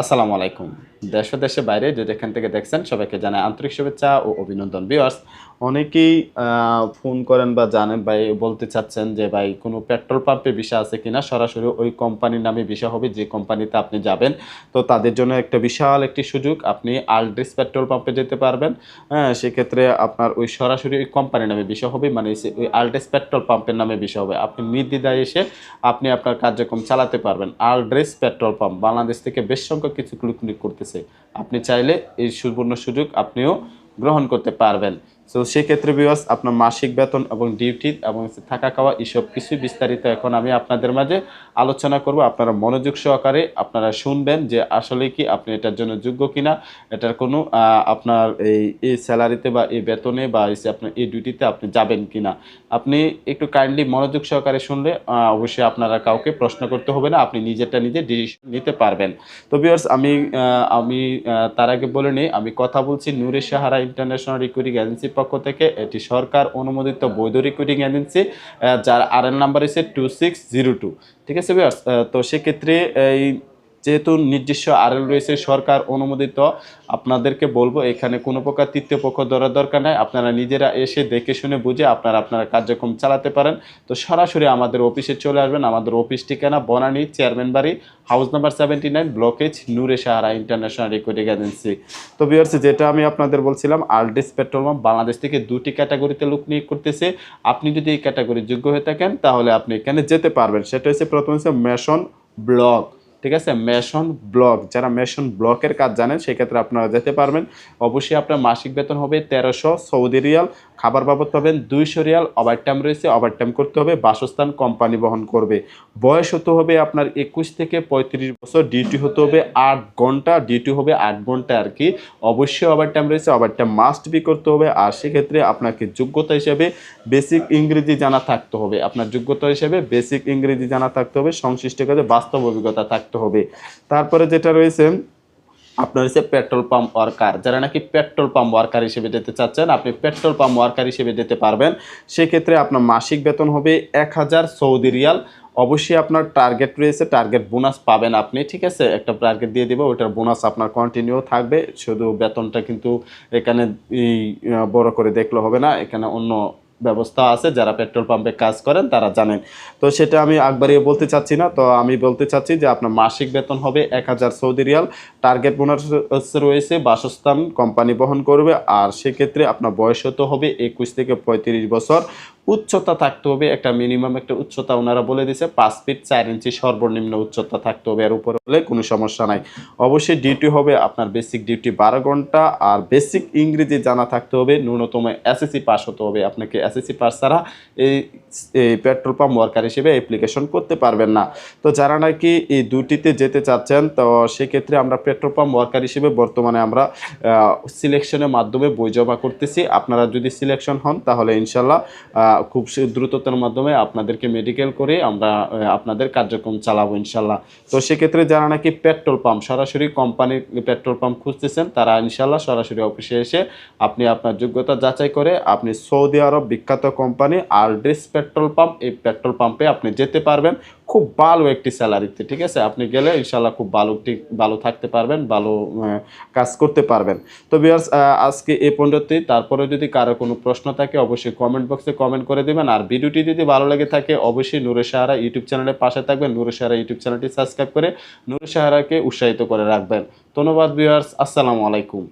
আসসালামু আলাইকুম। দেশ ও দেশের বাইরে যে যেখান থেকে দেখছেন সবাইকে জানাই আন্তরিক শুভেচ্ছা ও অভিনন্দন। বিয়ার্স অনেকেই ফোন করেন বা জানেন ভাই বলতে চাচ্ছেন যে ভাই কোনো পেট্রোল পাম্পে বিষয় আছে কিনা? সরাসরি ওই কোম্পানির নামে বিষয় হবে, যে কোম্পানিতে আপনি যাবেন। তো তাদের জন্য একটা বিশাল একটি সুযোগ, আপনি আলড্রিস পেট্রোল পাম্পে যেতে পারবেন। হ্যাঁ সেক্ষেত্রে আপনার ওই সরাসরি ওই কোম্পানির নামে বিষয় হবে মানে ওই আলড্রেস পেট্রোল পাম্পের নামে বিষয় হবে। আপনি নির্দ্বিধায় এসে আপনি আপনার কার্যক্রম চালাতে পারবেন। আলড্রেস পেট্রোল পাম্প, বাংলাদেশ থেকে বেশ সংখ্যক কিছু ক্লিক ক্লিক আপনি চাইলে এই সুবর্ণ সুযোগ আপনিও গ্রহণ করতে পারবেন। তো সেক্ষেত্রে বিবাস আপনার মাসিক বেতন এবং ডিউটি এবং থাকা খাওয়া এইসব কিছু বিস্তারিত এখন আমি আপনাদের মাঝে আলোচনা করব। আপনারা মনোযোগ সহকারে আপনারা শুনবেন যে আসলে কি আপনি এটার জন্য যোগ্য কিনা। এটার কোনো আপনার এই এই স্যালারিতে বা এই বেতনে বা এই আপনার এই ডিউটিতে আপনি যাবেন কিনা। আপনি একটু কাইন্ডলি মনোযোগ সহকারে শুনলে অবশ্যই আপনারা কাউকে প্রশ্ন করতে হবে না, আপনি নিজেরটা নিজে ডিসিশন নিতে পারবেন। তো বিয়ার্স আমি আমি তার আগে বলে নিই, আমি কথা বলছি নূরে সাহারা ইন্টারন্যাশনাল রিক্রুটিং এজেন্সির পক্ষ থেকে এটি সরকার অনুমোদিত বৈধ রিক্রুটিং এজেন্সি যার আর নাম্বার হচ্ছে টু সিক্স জিরো টু ঠিক আছে তো সেক্ষেত্রে এই যেহেতু নির্দিষ্ট আরএল রয়েছে, সরকার অনুমোদিত, আপনাদেরকে বলব, এখানে কোনো প্রকার তৃতীয় পক্ষ ধরার দরকার নাই। আপনারা নিজেরা এসে দেখে শুনে বুঝে আপনারা আপনারা কার্যক্রম চালাতে পারেন। তো সরাসরি আমাদের অফিসে চলে আসবেন। আমাদের অফিস ঠিকানা বনানী চেয়ারম্যান বাড়ি, house number seventy nine block G Nure Sahara international recruiting agency. তো বিয়ার্স যেটা আমি আপনাদের বলছিলাম আলডিস পেট্রোল পাম্প বাংলাদেশ থেকে দুটি ক্যাটাগরিতে লোক নিয়োগ করতেছে। আপনি যদি এই ক্যাটাগরির যোগ্য হয়ে থাকেন, তাহলে আপনি এখানে যেতে পারবেন। সেটা হচ্ছে, প্রথম হচ্ছে মেশন ব্লক। ঠিক আছে? মেশন ব্লক, যারা মেশন ব্লকের কাজ জানেন, সেক্ষেত্রে আপনারা যেতে পারবেন। অবশ্যই আপনার মাসিক বেতন হবে তেরোশো সৌদি রিয়াল, খাবার বাবদ পাবেন দুইশো রিয়াল ওভার টাইম রয়েছে ওভার টাইম করতে হবে, বাসস্থান কোম্পানি বহন করবে। বয়স হতে হবে আপনার একুশ থেকে পঁয়ত্রিশ বছর ডিউটি হতে হবে আট ঘণ্টা ডিউটি হবে আট ঘণ্টা আর কি। অবশ্যই ওভার টাইম রয়েছে ওভার টাইম মাস্ট বি করতে হবে, আর সেক্ষেত্রে আপনাকে যোগ্যতা হিসেবে বেসিক ইংরেজি জানা থাকতে হবে। আপনার যোগ্যতা হিসেবে বেসিক ইংরেজি জানা থাকতে হবে, সংশ্লিষ্ট কাজে বাস্তব অভিজ্ঞতা থাকতে হবে। তারপরে যেটা রয়েছে, আপনার হচ্ছে পেট্রোল পাম্প ওয়ার্কার যারা নাকি পেট্রোল পাম্প ওয়ার্কার হিসেবে যেতে চাচ্ছেন, আপনি পেট্রোল পাম্প ওয়ার্কার হিসেবে যেতে পারবেন। সেক্ষেত্রে আপনার মাসিক বেতন হবে এক হাজার সৌদি রিয়াল। অবশ্যই আপনার টার্গেট রয়েছে টার্গেট বোনাস পাবেন আপনি, ঠিক আছে? একটা টার্গেট দিয়ে দেবো ওইটার বোনাস আপনার কন্টিনিউ থাকবে। শুধু বেতনটা কিন্তু এখানে বড় করে দেখলে হবে না, এখানে অন্য ব্যবস্থা আছে, যারা পেট্রোল পাম্পে কাজ করেন তারা জানেন। তো সেটা আমি আগবাড়িয়ে বলতে চাচ্ছি না, তো আমি বলতে চাচ্ছি যে আপনার মাসিক বেতন হবে এক হাজার সৌদি রিয়াল। টার্গেট বোনাস রয়েছে, বাসস্থান কোম্পানি বহন করবে, আর সেক্ষেত্রে আপনার বয়স হতে হবে একুশ থেকে পঁয়ত্রিশ বছর। উচ্চতা থাকতে হবে, একটা মিনিমাম একটা উচ্চতা ওনারা বলে দিছে পাঁচ ফিট চার ইঞ্চি সর্বনিম্ন উচ্চতা থাকতে হবে, এর উপরে হলে কোনো সমস্যা নাই। অবশ্যই ডিউটি হবে আপনার বেসিক ডিউটি বারো ঘণ্টা, আর বেসিক ইংরেজি জানা থাকতে হবে, ন্যূনতম এসএসসি পাস হতে হবে। আপনাকে এসএসসি পাস ছাড়া এই পেট্রোল পাম্প ওয়ার্কার হিসেবে অ্যাপ্লিকেশন করতে পারবেন না। তো যারা নাকি এই দুটিতে যেতে চাচ্ছেন, তো সেক্ষেত্রে আমরা পেট্রোল পাম্প ওয়ার্কার হিসেবে বর্তমানে আমরা সিলেকশনের মাধ্যমে বই জমা করতেছি। আপনারা যদি সিলেকশন হন, তাহলে ইনশাল্লাহ খুব দ্রুততার মাধ্যমে আপনাদেরকে মেডিকেল করে আমরা আপনাদের কার্যক্রম চালাবো ইনশাল্লাহ। তো সেক্ষেত্রে যারা নাকি পেট্রোল পাম্প সরাসরি কোম্পানির পেট্রোল পাম্প খুঁজতেছেন, তারা ইনশাল্লাহ সরাসরি অফিসে এসে আপনি আপনার যোগ্যতা যাচাই করে আপনি সৌদি আরব বিখ্যাত কোম্পানি আলড্রিস পেট্রোল পাম্প এই পেট্রোল পাম্পে আপনি যেতে পারবেন। খুব ভালো একটি স্যালারিতে, ঠিক আছে? আপনি গেলে ইনশাল্লাহ খুব ভালো ঠিক ভালো থাকতে পারবেন, ভালো কাজ করতে পারবেন। তো বিয়ার্স আজকে এই পর্যন্তই। তারপরে যদি কারও কোনো প্রশ্ন থাকে, অবশ্যই কমেন্ট বক্সে কমেন্ট করে দেবেন। আর ভিডিওটি যদি ভালো লেগে থাকে, অবশ্যই নূরে সাহারা ইউটিউব চ্যানেলের পাশে থাকবেন। নূরে সাহারা ইউটিউব চ্যানেলটি সাবস্ক্রাইব করে নূরে সাহারাকে উৎসাহিত করে রাখবেন। ধন্যবাদ বিয়ার্স আসসালামু আলাইকুম।